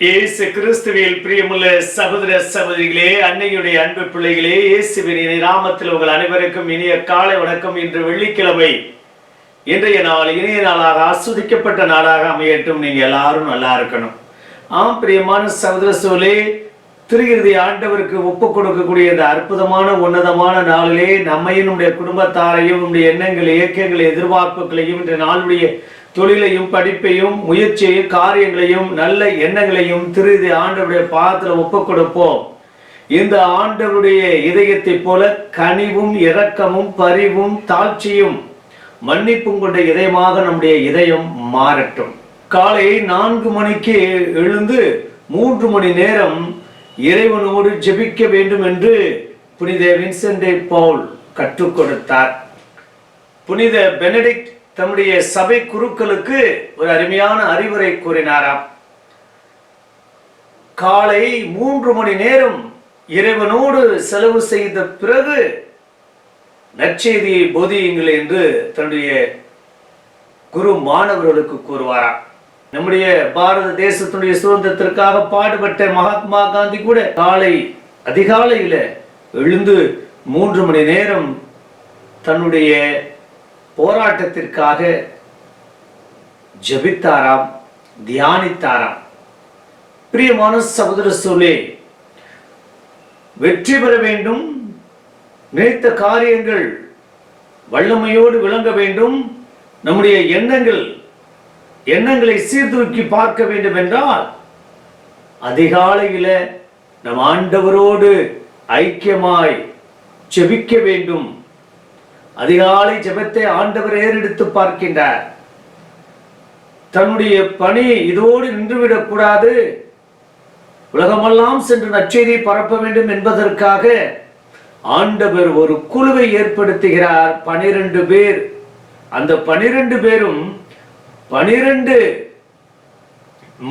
இயேசு கிறிஸ்துவில் பிரியமுள்ள சகோதர சகோதரிகளே அன்னையுடைய அன்பு பிள்ளைகளே இயேசுவின் இனி நாமத்தில் உங்கள் அனைவருக்கும் இனிய காலை வணக்கம். இன்று வெள்ளிக்கிழமை இன்றைய நாள் இனிய நாளாக ஆஸ்வதிக்கப்பட்ட நாளாக அமையட்டும். நீங்க எல்லாரும் நல்லா இருக்கணும். ஆம் பிரியமான சகோதர சோலே திருகிருதி ஆண்டவருக்கு ஒப்பு கொடுக்கக்கூடிய இந்த அற்புதமான உன்னதமான நாளிலே நம்மையும் நம்முடைய குடும்பத்தாரையும் நம்முடைய எண்ணங்கள் இயக்கங்களை எதிர்பார்ப்புகளையும் இன்றைய நாளுடைய தொழிலையும் படிப்பையும் முயற்சியையும் காரியங்களையும் நல்ல எண்ணங்களையும் திருதி ஆண்டவருடைய பாதத்தில் ஒப்பு கொடுப்போம் இந்த ஆண்டவருடைய இதயத்தைப் போல கனிவும் இரக்கமும் பரிவும் தாழ்ச்சியும் மன்னிப்பும் கொண்ட இதயமாக நம்முடைய இதயம் மாறட்டும். காலை நான்கு மணிக்கு எழுந்து மூன்று மணி நேரம் இறைவனோடு ஜெபிக்க வேண்டும் என்று புனித வின்சென்டே பவுல் கற்றுக் கொடுத்தார் புனித பெனடிக்ட் தம்முடைய சபை குருக்களுக்கு ஒரு அருமையான அறிவுரை கூறினாராம். காலை மூன்று மணி நேரம் இறைவனோடு செலவு செய்த பிறகு நற்செய்தியை போதியுங்கள் என்று தன்னுடைய குரு மாணவர்களுக்கு கூறுவாராம். நம்முடைய பாரத தேசத்துடைய சுதந்திரத்திற்காக பாடுபட்ட மகாத்மா காந்தி கூட காலை அதிகாலையில எழுந்து மூன்று மணி நேரம் தன்னுடைய போராட்டத்திற்காக ஜெபித்தாராம் தியானித்தாராம். பிரியமான சகோதர சொல்லே வெற்றி பெற வேண்டும் நினைத்த காரியங்கள் வல்லமையோடு விளங்க வேண்டும். நம்முடைய எண்ணங்கள் எண்ணங்களை சீர்தூக்கி பார்க்க வேண்டும் என்றால் அதிகாலையில் நம் ஆண்டவரோடு ஐக்கியமாய் ஜெபிக்க வேண்டும். அதிகாலை ஜெபத்தை ஆண்டவர் ஏறெடுத்து பார்க்கின்றார். தன்னுடைய பணி இதோடு நின்றுவிடக் கூடாது. உலகமெல்லாம் சென்று நற்செய்தியை பரப்ப வேண்டும் என்பதற்காக ஆண்டவர் ஒரு குழுவை ஏற்படுத்துகிறார். பனிரெண்டு பேர். அந்த பனிரெண்டு பேரும் பனிரெண்டு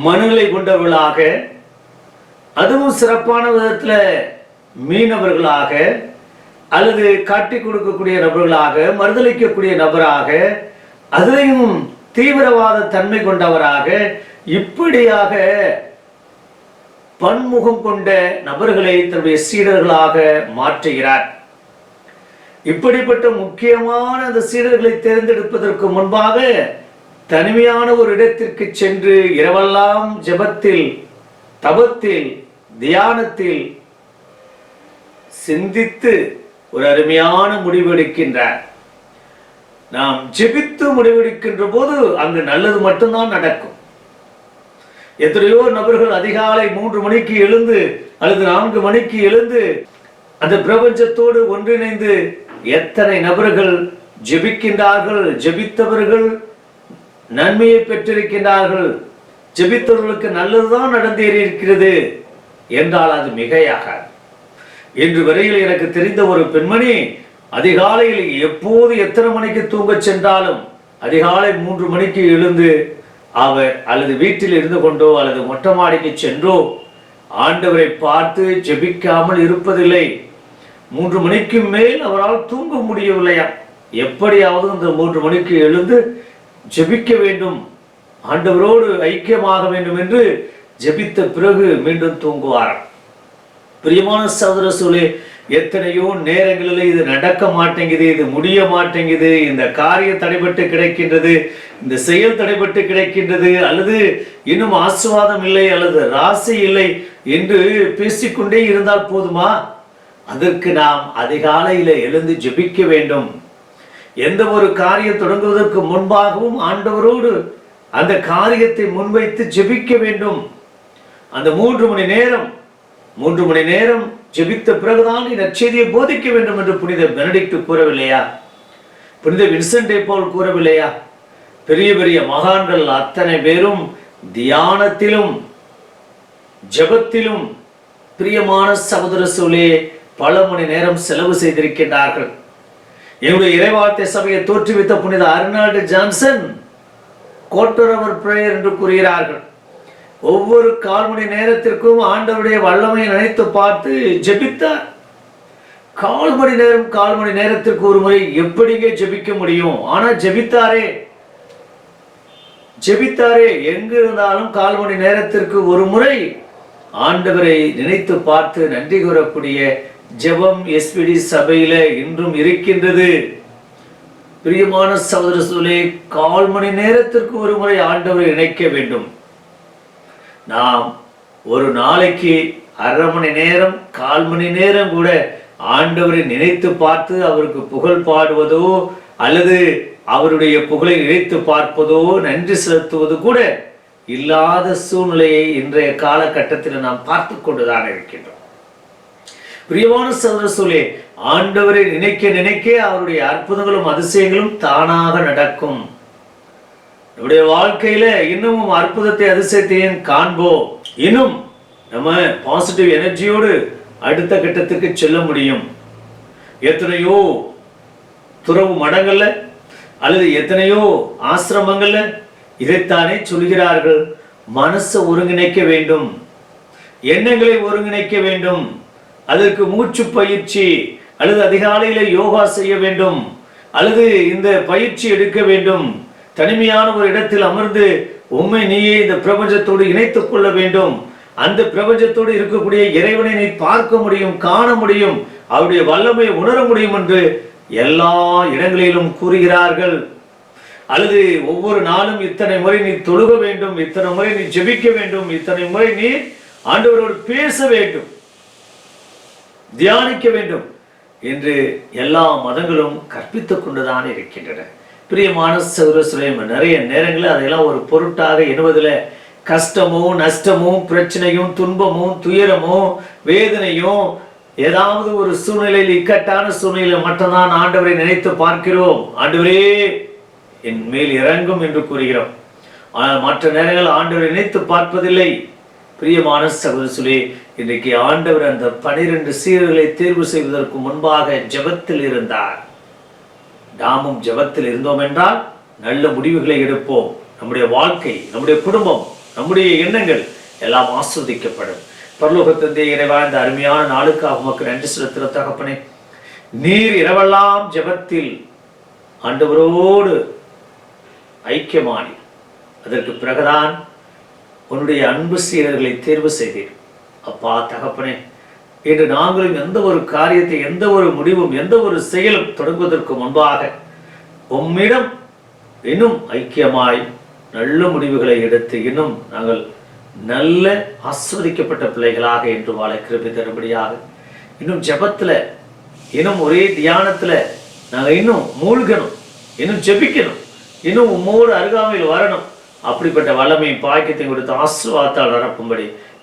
மனுகளை கொண்டவர்களாக அதுவும் சிறப்பான விதத்தில் மீனவர்களாக அல்லது காட்டி கொடுக்கக்கூடிய நபர்களாக மறுதளிக்கக்கூடிய நபராக அதிலையும் தீவிரவாத தன்மை கொண்டவராக இப்படியாக பன்முகம் கொண்ட நபர்களை தன்னுடைய சீடர்களாக மாற்றுகிறார். இப்படிப்பட்ட முக்கியமான அந்த சீடர்களை தேர்ந்தெடுப்பதற்கு முன்பாக தனிமையான ஒரு இடத்திற்கு சென்று இரவெல்லாம் ஜெபத்தில் தபத்தில் தியானத்தில் சிந்தித்து ஒரு அருமையான முடிவு எடுக்கின்றார். நாம் ஜெபித்து முடிவெடுக்கின்ற போது அங்கு நல்லது மட்டும்தான் நடக்கும். எத்தனையோ நபர்கள் அதிகாலை மூன்று மணிக்கு எழுந்து அல்லது நான்கு மணிக்கு எழுந்து அந்த பிரபஞ்சத்தோடு ஒன்றிணைந்து எத்தனை நபர்கள் ஜெபிக்கின்றார்கள் ஜெபித்தவர்கள் நன்மையை பெற்றிருக்கின்றார்கள் ஜெபித்தவர்களுக்கு நல்லதுதான் நடந்தேறியிருக்கிறது என்றால் அது மிகையாகாது. இன்று வரையில் எனக்கு தெரிந்த ஒரு பெண்மணி அதிகாலையில் எப்போது எத்தனை மணிக்கு தூங்கச் சென்றாலும் அதிகாலை மூன்று மணிக்கு எழுந்து அவர் அல்லது வீட்டில் இருந்து கொண்டோ அல்லது மொட்டை மாடிக்கு சென்றோ ஆண்டவரை பார்த்து ஜெபிக்காமல் இருப்பதில்லை. மூன்று மணிக்கு மேல் அவரால் தூங்க முடியவில்லையா? எப்படியாவது இந்த மூன்று மணிக்கு எழுந்து ஜெபிக்க வேண்டும். ஆண்டவரோடு ஐக்கியமாக வேண்டும் என்று ஜெபித்த பிறகு மீண்டும் தூங்குவாராம். பிரியமான சகோதர சூழே எத்தனையோ நேரங்களில் இது நடக்க மாட்டேங்குது இது முடிய மாட்டேங்குது இந்த காரியம் தடைபட்டு கிடைக்கின்றது இந்த செயல் தடைபட்டு கிடைக்கின்றது அல்லது இன்னும் ஆசுவாதம் இல்லை அல்லது ராசி இல்லை என்று பேசிக்கொண்டே இருந்தால் போதுமா? அதற்கு நாம் அதிகாலையில் எழுந்து ஜெபிக்க வேண்டும். எந்த ஒரு காரியம் தொடங்குவதற்கு முன்பாகவும் ஆண்டவரோடு அந்த காரியத்தை முன்வைத்து ஜெபிக்க வேண்டும். அந்த மூன்று மணி நேரம் மூன்று மணி நேரம் ஜெபித்த பிறகுதான் நீ நற்செய்தியை போதிக்க வேண்டும் என்று புனித பெனடிக்ட் கூறவில்லையா? புனித வின்சென்டை போல் கூறவில்லையா? பெரிய பெரிய மகான்கள் அத்தனை பேரும் தியானத்திலும் ஜெபத்திலும் பிரியமான சகோதர சூழே பல மணி நேரம் செலவு செய்திருக்கின்றார்கள். என்னுடைய இறைவார்த்தை சபையை தோற்றுவித்த புனித அர்னால்டு ஜான்சன் கோட்டரவர் பிரேயர் என்று கூறுகிறார்கள். ஒவ்வொரு கால் மணி நேரத்திற்கும் ஆண்டவருடைய வல்லமையை நினைத்து பார்த்து ஜெபித்தார். கால் மணி நேரம் கால் மணி நேரத்திற்கு ஒரு முறை எப்படிங்க ஜெபிக்க முடியும்? ஆனா ஜெபித்தாரே. ஜெபித்தாரே எங்கு இருந்தாலும் கால் மணி நேரத்திற்கு ஒரு முறை ஆண்டவரை நினைத்து பார்த்து நன்றி கூறக்கூடிய ஜெபம் எஸ்பிடி சபையில இன்றும் இருக்கின்றது. பிரியமான சகோதர சூழலே கால் மணி நேரத்திற்கு ஒரு முறை ஆண்டவரை இணைக்க வேண்டும். நாம் ஒரு நாளைக்கு அரை மணி நேரம் கால் மணி நேரம் கூட ஆண்டவரை நினைத்து பார்த்து அவருக்கு புகழ் பாடுவதோ அல்லது அவருடைய புகழை நினைத்து பார்ப்பதோ நன்றி செலுத்துவது கூட இல்லாத சூழ்நிலையை இன்றைய காலகட்டத்தில் நாம் பார்த்து கொண்டுதான் இருக்கின்றோம். பிரியமான சகோதர ஆண்டவரை நினைக்க நினைக்க அவருடைய அற்புதங்களும் அதிசயங்களும் தானாக நடக்கும். நம்முடைய வாழ்க்கையில இன்னமும் அற்புதத்தை அதிசயத்தையும் காண்போம். இன்னும் நம்ம பாசிட்டிவ் எனர்ஜியோடு அடுத்த கட்டத்துக்கு செல்ல முடியும். எத்தனையோ துறவு மடங்கள்ல அல்லது எத்தனையோ ஆசிரமங்கள்ல இதைத்தானே சொல்கிறார்கள். மனசை ஒருங்கிணைக்க வேண்டும். எண்ணங்களை ஒருங்கிணைக்க வேண்டும். அதற்கு மூச்சு பயிற்சி அல்லது அதிகாலையில யோகா செய்ய வேண்டும். அல்லது இந்த பயிற்சி எடுக்க வேண்டும். தனிமையான ஒரு இடத்தில் அமர்ந்து உண்மை நீயே இந்த பிரபஞ்சத்தோடு இணைத்துக் கொள்ள வேண்டும். அந்த பிரபஞ்சத்தோடு இருக்கக்கூடிய இறைவனை நீ பார்க்க முடியும் காண முடியும் அவருடைய வல்லமை உணர முடியும் என்று எல்லா இடங்களிலும் கூறுகிறார்கள். அல்லது ஒவ்வொரு நாளும் இத்தனை முறை நீ தொழுக வேண்டும் இத்தனை முறை நீ ஜெபிக்க வேண்டும் இத்தனை முறை நீ ஆண்டவரோடு பேச வேண்டும் தியானிக்க வேண்டும் என்று எல்லா மதங்களும் கற்பித்துக் கொண்டுதான் இருக்கின்றன. பிரியமான சௌர நிறைய நேரங்களில் அதையெல்லாம் ஒரு பொருட்டாக எண்ணுவதில் கஷ்டமும் நஷ்டமும் பிரச்சனையும் துன்பமும் துயரமும் வேதனையும் ஏதாவது ஒரு சூழ்நிலையில் இக்கட்டான சூழ்நிலையில் மட்டும்தான் ஆண்டவரை நினைத்து பார்க்கிறோம். ஆண்டவரே என் மேல் இறங்கும் என்று கூறுகிறோம். ஆனால் மற்ற நேரங்கள் ஆண்டவரை நினைத்து பார்ப்பதில்லை. பிரியமான சகோதர சொல்லி இன்றைக்கு ஆண்டவர் அந்த பனிரெண்டு சீரர்களை தேர்வு செய்வதற்கு முன்பாக ஜெபத்தில் இருந்தார். நாமும் ஜெபத்தில் இருந்தோம் என்றால் நல்ல முடிவுகளை எடுப்போம். நம்முடைய வாழ்க்கை நம்முடைய குடும்பம் நம்முடைய எண்ணங்கள் எல்லாம் ஆஸ்வதிக்கப்படும். பரலோக இறைவா இந்த அருமையான நாளுக்காக உமக்கு நன்றி செலுத்துகிற தகப்பனே. நீர் இரவெல்லாம் ஜெபத்தில் ஆண்டவரோடு ஐக்கியமானி அதற்கு பிறகுதான் உன்னுடைய அன்பு சீரர்களை தேர்வு செய்தீர். அப்பா தகப்பனே இன்று நாங்களும் எந்த ஒரு காரியத்தை எந்த ஒரு முடிவும் எந்த ஒரு செயலும் தொடங்குவதற்கு முன்பாக உம்மிடம் இன்னும் ஐக்கியமாய் நல்ல முடிவுகளை எடுத்து இன்னும் நாங்கள் நல்ல ஆஸ்வதிக்கப்பட்ட பிள்ளைகளாக என்று வாழ கிருபி தரும்படியாக. இன்னும் ஜபத்தில் இன்னும் ஒரே தியானத்துல நாங்கள் இன்னும் மூழ்கணும் இன்னும் ஜெபிக்கணும் இன்னும் உம்மோடு அருகாமையில் வரணும். அப்படிப்பட்ட வல்லமையும் பாக்கியத்தையும் கொடுத்து ஆசுவாத்தால் நிரப்பும்படி